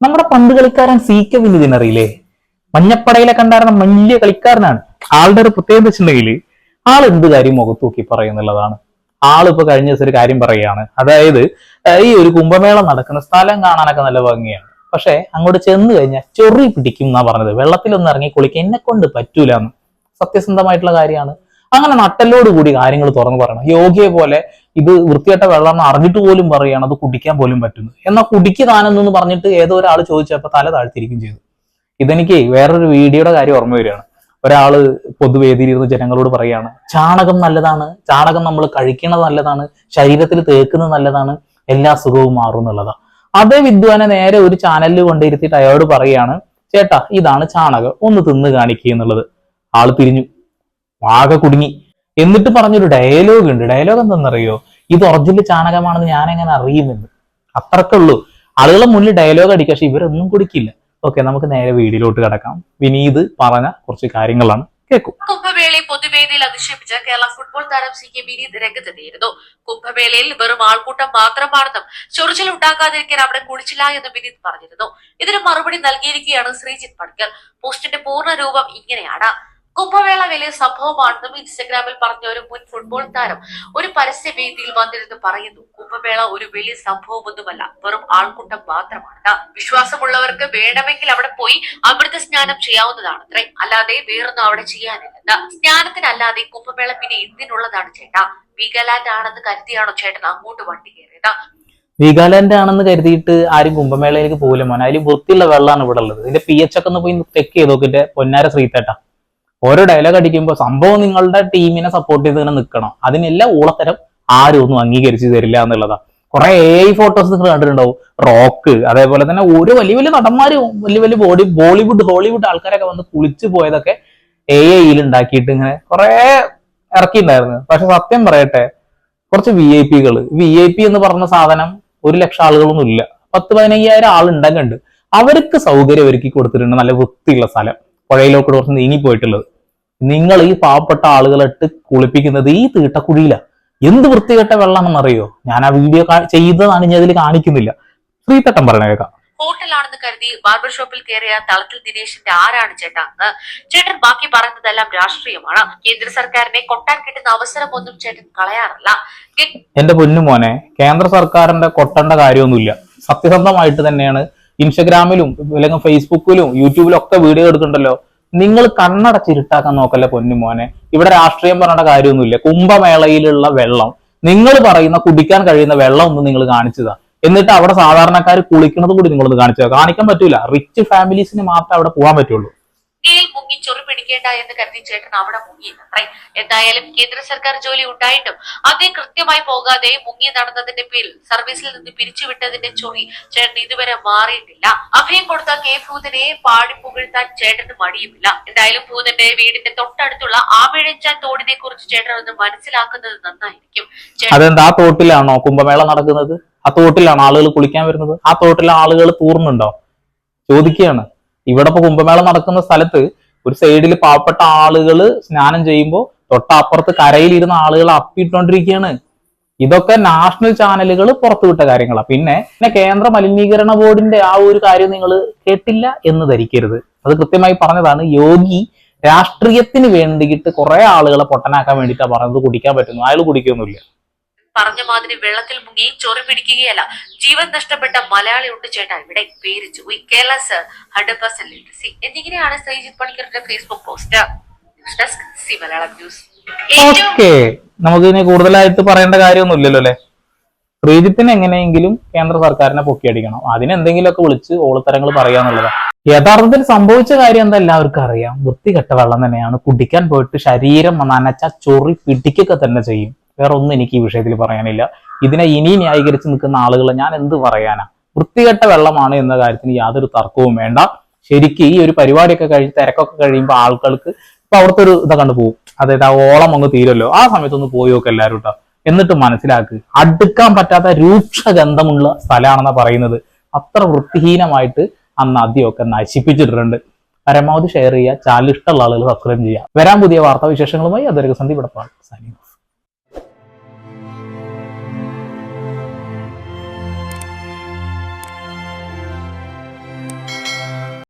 നമ്മുടെ പന്ത് കളിക്കാരൻ സി കെ വിനീതിനറിയില്ലേ മഞ്ഞപ്പടയിലെ കണ്ടായിരുന്ന വലിയ കളിക്കാരനാണ്. ആളുടെ ഒരു പ്രത്യേകത വെച്ചിട്ടുണ്ടെങ്കിൽ ആൾ എന്ത് കാര്യം മുഖത്ത് നോക്കി പറയുന്നുള്ളതാണ് ആളിപ്പോ കഴിഞ്ഞ ദിവസം ഒരു കാര്യം പറയുകയാണ്. അതായത് ഈ ഒരു കുംഭമേള നടക്കുന്ന സ്ഥലം കാണാനൊക്കെ നല്ല ഭംഗിയാണ്. പക്ഷെ അങ്ങോട്ട് ചെന്ന് കഴിഞ്ഞാൽ ചൊറി പിടിക്കും എന്നാ പറഞ്ഞത്. വെള്ളത്തിലൊന്നും ഇറങ്ങി കുളിക്കാൻ എന്നെ കൊണ്ട് പറ്റൂലെന്ന് സത്യസന്ധമായിട്ടുള്ള കാര്യമാണ്. അങ്ങനെ നട്ടലോട് കൂടി കാര്യങ്ങൾ തുറന്നു പറയണം. യോഗിയെ പോലെ ഇത് വൃത്തിയട്ട വെള്ളം അറിഞ്ഞിട്ട് പോലും പറയുകയാണ് അത് കുടിക്കാൻ പോലും പറ്റുന്നു എന്നാൽ കുടിക്ക് താനെന്ന് പറഞ്ഞിട്ട് ഏതോ ഒരാൾ ചോദിച്ചപ്പോൾ തല താഴ്ത്തിരിക്കും ചെയ്തു. ഇതെനിക്ക് വേറൊരു വീഡിയോയുടെ കാര്യം ഓർമ്മ വരികയാണ്. ഒരാൾ പൊതുവേദിയിലിരുന്ന് ജനങ്ങളോട് പറയാണ് ചാണകം നല്ലതാണ്. ചാണകം നമ്മൾ കഴിക്കുന്നത് നല്ലതാണ്. ശരീരത്തിൽ തേക്കുന്നത് നല്ലതാണ്. എല്ലാ സുഖവും മാറും എന്നുള്ളതാണ് അതേ വിദ്വാനെ നേരെ ഒരു ചാനലിൽ കൊണ്ടിരുത്തിയിട്ട് അയാളോട് പറയാണ് ചേട്ടാ ഇതാണ് ചാണകം. ഒന്ന് തിന്ന് കാണിക്കുക എന്നുള്ളത്. ആൾ തിരിഞ്ഞു ആകെ കുടുങ്ങി. എന്നിട്ട് പറഞ്ഞൊരു ഡയലോഗ് ഉണ്ട്. ഡയലോഗ് എന്തെന്നറിയോ ഇത് ഒറിജിനൽ ചാണകമാണെന്ന് ഞാൻ എങ്ങനെ അറിയുമെന്ന്. അത്രക്കുള്ളൂ. ആളുകളെ മുന്നിൽ ഡയലോഗ് അടിക്കുക പക്ഷെ ഇവരൊന്നും കുടിക്കില്ല ഓക്കെ നമുക്ക് നേരെ വീഡിയോയിലോട്ട് കിടക്കാം. വിനീത് പറഞ്ഞ കുറച്ച് കാര്യങ്ങളാണ്. കേൾക്കും കുംഭമേളയെ പൊതുവേദിയിൽ അധിക്ഷേപിച്ച് കേരള ഫുട്ബോൾ താരം സി കെ വിനീത് രംഗത്തെത്തിയിരുന്നു. കുംഭമേളയിൽ വെറും ആൾക്കൂട്ടം മാത്രമാണെന്നും ചൊറിച്ചിൽ ഉണ്ടാക്കാതിരിക്കാൻ അവിടെ കുളിച്ചില്ല എന്ന് വിനീത് പറഞ്ഞിരുന്നു. ഇതിന് മറുപടി നൽകിയിരിക്കുകയാണ് ശ്രീജിത് പണിക്കർ. പോസ്റ്റിന്റെ പൂർണ രൂപം ഇങ്ങനെയാണ്. കുംഭമേള വലിയ സംഭവമാണെന്നും ഇൻസ്റ്റഗ്രാമിൽ പറഞ്ഞ ഒരു മുൻ ഫുട്ബോൾ താരം ഒരു പരസ്യ വേദിയിൽ വന്നിരുന്ന് പറയുന്നു കുംഭമേള ഒരു വലിയ സംഭവമൊന്നുമല്ല വെറും ആൾക്കൂട്ടം മാത്രമാണ്. വിശ്വാസമുള്ളവർക്ക് വേണമെങ്കിൽ അവിടെ പോയി അമൃത സ്നാനം ചെയ്യാവുന്നതാണ് അത്രേ. അല്ലാതെ വേറൊന്നും അവിടെ ചെയ്യാനില്ല സ്നാനത്തിനല്ലാതെ കുംഭമേള പിന്നെ എന്തിനുള്ളതാണ് ചേട്ടാ? വീഗാലാൻഡ് ആണെന്ന് കരുതിയാണോ ചേട്ടൻ അങ്ങോട്ട് വണ്ടി കയറിയത്? വീഗാലാൻഡ് ആണെന്ന് കരുതിയിട്ട് ആരും കുംഭമേളയിലേക്ക് മോനെ. അതിൽ വൃത്തിയുള്ള വെള്ളമാണ് ഇവിടെ ഉള്ളത്. ഇതിന്റെ പി എച്ച് ഒക്കെ ഒന്ന് പോയി ചെക്ക് ചെയ്ത് നോക്കിന്റെ പൊന്നാര ശ്രീത്തേട്ട. ഓരോ ഡയലോഗ് അടിക്കുമ്പോൾ സംഭവം നിങ്ങളുടെ ടീമിനെ സപ്പോർട്ട് ചെയ്ത് ഇങ്ങനെ നിൽക്കണം അതിനെല്ലാം ഊളത്തരം ആരും ഒന്നും അംഗീകരിച്ചു തരില്ല എന്നുള്ളതാണ് കുറെ എ ഐ ഫോട്ടോസ് നിങ്ങൾ കണ്ടിട്ടുണ്ടാവും. റോക്ക് അതേപോലെ തന്നെ ഒരു വലിയ വലിയ നടന്മാർ വലിയ വലിയ ബോഡി ബോളിവുഡ് ഹോളിവുഡ് ആൾക്കാരൊക്കെ വന്ന് കുളിച്ചു പോയതൊക്കെ എ ഐയിൽ ഉണ്ടാക്കിയിട്ട് ഇങ്ങനെ കുറെ ഇറക്കിയിട്ടുണ്ടായിരുന്നു. പക്ഷെ സത്യം പറയട്ടെ കുറച്ച് വി ഐ പികൾ വി ഐ പി എന്ന് പറഞ്ഞ സാധനം ഒരു ലക്ഷം ആളുകളൊന്നും ഇല്ല. പത്ത് പതിനയ്യായിരം ആൾ അവർക്ക് സൗകര്യം ഒരുക്കി കൊടുത്തിട്ടുണ്ട് നല്ല വൃത്തിയുള്ള സ്ഥലം. പുഴയിലൊക്കെ കുറച്ച് നീങ്ങിപ്പോയിട്ടുള്ളത് നിങ്ങൾ ഈ പാവപ്പെട്ട ആളുകളിട്ട് കുളിപ്പിക്കുന്നത് ഈ തീട്ടക്കുഴിയില. എന്ത് വൃത്തികെട്ട വെള്ളമാണെന്നറിയോ? ഞാൻ ആ വീഡിയോ ചെയ്തതാണ് ഞാൻ അതിൽ കാണിക്കുന്നില്ല. ശ്രീതട്ടം പറയണ കേൾക്കാം ഹോട്ടലാണെന്ന് കരുതി ബാർബർ ഷോപ്പിൽ കയറിയ തളത്തിൽ ദിനേശിന്റെ ആരാണ് ചേട്ടാ എന്ന്. ചേട്ടൻ ബാക്കി പറയുന്നതെല്ലാം രാഷ്ട്രീയമാണ്. കേന്ദ്ര സർക്കാരിനെ കൊട്ടാൻ കിട്ടുന്ന അവസരം ഒന്നും ചേട്ടൻ കളയാറില്ല. എന്റെ പൊന്നു മോനെ കേന്ദ്ര സർക്കാരിന്റെ കൊട്ടേണ്ട കാര്യമൊന്നുമില്ല. സത്യസന്ധമായിട്ട് തന്നെയാണ് ഇൻസ്റ്റഗ്രാമിലും അല്ലെങ്കിൽ ഫേസ്ബുക്കിലും യൂട്യൂബിലും ഒക്കെ വീഡിയോ എടുക്കണ്ടല്ലോ നിങ്ങൾ കണ്ണടച്ചിരുട്ടാക്കാൻ നോക്കല്ല പൊന്നു മോനെ. ഇവിടെ രാഷ്ട്രീയം പറഞ്ഞ കാര്യമൊന്നുമില്ല. കുംഭമേളയിലുള്ള വെള്ളം. നിങ്ങൾ പറയുന്ന കുടിക്കാൻ കഴിയുന്ന വെള്ളം ഒന്നും നിങ്ങൾ കാണിച്ചതാ. എന്നിട്ട് അവിടെ സാധാരണക്കാർ കുളിക്കുന്നത് കൂടി നിങ്ങളൊന്ന് കാണിച്ചതാ. കാണിക്കാൻ പറ്റൂല. റിച്ച് ഫാമിലീസിന് മാത്രമേ അവിടെ പോകാൻ പറ്റുള്ളൂ. മുങ്ങി ചൊറി പിടിക്കേണ്ട എന്ന് കരുതി ചേട്ടൻ അവിടെ മുങ്ങിയെന്നത്രേ എന്തായാലും കേന്ദ്ര സർക്കാർ ജോലി ഉണ്ടായിട്ടും അതേ കൃത്യമായി പോകാതെ മുങ്ങി നടന്നതിന്റെ പേരിൽ സർവീസിൽ നിന്ന് പിരിച്ചുവിട്ടതിന്റെ ചൊറി ചേട്ടൻ ഇതുവരെ മാറിയിട്ടില്ല. അഭയം കൊടുത്ത കെ ഭൂതനെ പാടി പുകഴ്ത്താൻ ചേട്ടന് മടിയുമില്ല. എന്തായാലും ഭൂതന്റെ വീടിന്റെ തൊട്ടടുത്തുള്ള ആമിഴഞ്ചാൻ തോടിനെ കുറിച്ച് ചേട്ടൻ ഒന്ന് മനസ്സിലാക്കുന്നത് നന്നായിരിക്കും. അതെന്താ? തോട്ടിലാണോ കുംഭമേള നടക്കുന്നത്? ആ തോട്ടിലാണോ ആളുകൾ കുളിക്കാൻ വരുന്നത്? ആ തോട്ടിലെ ആളുകൾ തൂർന്നുണ്ടോ? ചോദിക്കുകയാണ്. ഇവിടെ ഇപ്പൊ കുംഭമേള നടക്കുന്ന സ്ഥലത്ത് ഒരു സൈഡിൽ പാവപ്പെട്ട ആളുകൾ സ്നാനം ചെയ്യുമ്പോൾ തൊട്ടപ്പുറത്ത് കരയിലിരുന്ന ആളുകൾ അപ്പിട്ടുകൊണ്ടിരിക്കുകയാണ് ഇതൊക്കെ നാഷണൽ ചാനലുകൾ പുറത്തുവിട്ട കാര്യങ്ങളാണ് പിന്നെ പിന്നെ കേന്ദ്ര മലിനീകരണ ബോർഡിന്റെ ആ ഒരു കാര്യം നിങ്ങൾ കേട്ടില്ല എന്ന് ധരിക്കരുത്. അത് കൃത്യമായി പറഞ്ഞതാണ് യോഗി രാഷ്ട്രീയത്തിന് വേണ്ടിയിട്ട് കുറെ ആളുകളെ പൊട്ടനാക്കാൻ വേണ്ടിയിട്ടാണ് പറഞ്ഞത്. കുടിക്കാൻ പറ്റുന്നു. അയാൾ കുടിക്കൊന്നുമില്ല. പറഞ്ഞ മാതിരി വെള്ളത്തിൽ മുങ്ങി ചൊറി പിടിക്കുകയല്ല. ജീവൻ നഷ്ടപ്പെട്ട മലയാളി ഉണ്ട് ചേട്ടാ. ഇവിടെ പേര് Joy Kerala sir hundred percent literacy. എന്നിങ്ങനെയാണ് Saijith പണിക്കറിന്റെ Facebook post. C Malayalam news. നമുക്ക് ഇനി കൂടുതലായിട്ട് പറയേണ്ട കാര്യമൊന്നുമില്ലല്ലോ അല്ലെ? ശ്രീജിത്തിന് എങ്ങനെയെങ്കിലും കേന്ദ്ര സർക്കാരിനെ പൊക്കിയടിക്കണം. അതിനെന്തെങ്കിലുമൊക്കെ വിളിച്ച് ഓളത്തരങ്ങൾ പറയാന്നുള്ളതാണ് യഥാർത്ഥത്തിൽ സംഭവിച്ച കാര്യം എന്താ എല്ലാവർക്കും അറിയാം. വൃത്തികെട്ട വെള്ളം തന്നെയാണ്. കുടിക്കാൻ പോയിട്ട് ശരീരം നനച്ച ചൊറി പിടിക്കൊക്കെ തന്നെ ചെയ്യും. വേറെ ഒന്നും എനിക്ക് ഈ വിഷയത്തിൽ പറയാനില്ല. ഇതിനെ ഇനി ന്യായീകരിച്ച് നിൽക്കുന്ന ആളുകളെ ഞാൻ എന്ത് പറയാനാ? വൃത്തികെട്ട വെള്ളമാണ് എന്ന കാര്യത്തിന് യാതൊരു തർക്കവും വേണ്ട. ശരിക്കും ഈ ഒരു പരിപാടിയൊക്കെ കഴിഞ്ഞ് തിരക്കൊക്കെ കഴിയുമ്പോൾ ആളുകൾക്ക് ഇപ്പൊ അവിടുത്തെ ഒരു ഇതൊക്കെ കണ്ടു പോകും അതായത് ആ ഓളം അങ്ങ് തീരല്ലോ ആ സമയത്തൊന്ന് പോയി നോക്ക് എല്ലാവരും കേട്ടോ എന്നിട്ട് മനസ്സിലാക്ക്. അടുക്കാൻ പറ്റാത്ത രൂക്ഷ ഗന്ധമുള്ള സ്ഥലമാണെന്നാ പറയുന്നത്. അത്ര വൃത്തിഹീനമായിട്ട് ആ നദിയൊക്കെ നശിപ്പിച്ചിട്ടുണ്ട്. പരമാവധി ഷെയർ ചെയ്യുക ചാനൽ ഇഷ്ടമുള്ള ആളുകൾ സബ്സ്ക്രൈബ് ചെയ്യുക വരാൻ പുതിയ വാർത്താ വിശേഷങ്ങളുമായി അതൊരു സന്ധി ഇവിടെ ഓഫ്